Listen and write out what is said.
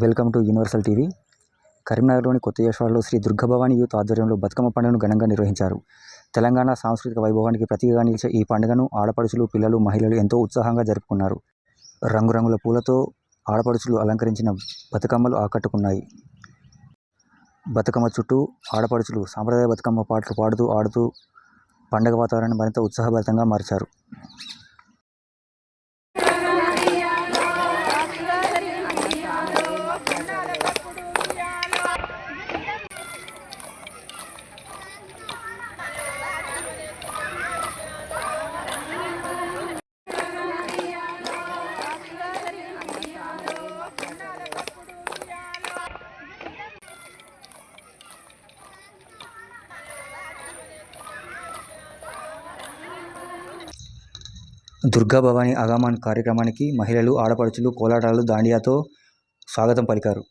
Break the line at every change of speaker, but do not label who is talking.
Welcome to universal TV. కరీంనగర్లోని కొత్త యశ్వాడలో Shri Durga Bhavani youth ఆధ్వర్యంలో బతుకమ్మ పండుగను ఘనంగా నిర్వహించారు. తెలంగాణ సాంస్కృతిక వైభవానికి ప్రతీకగా నిలిచే ఈ పండుగను ఆడపడుచులు పిల్లలు మహిళలు ఎంతో ఉత్సాహంగా జరుపుకున్నారు. రంగురంగుల పూలతో ఆడపడుచులు అలంకరించిన బతుకమ్మలు ఆకట్టుకున్నాయి. బతుకమ్మ చుట్టూ ఆడపడుచులు సాంప్రదాయ బతుకమ్మ పాటలు పాడుతూ ఆడుతూ పండగ వాతావరణాన్ని మరింత ఉత్సాహభరితంగా మార్చారు. దుర్గా భవాని ఆగమన్ కార్యక్రమానికి మహిళలు ఆడపడుచులు కోలాటాలు దాండియాతో స్వాగతం పలికారు.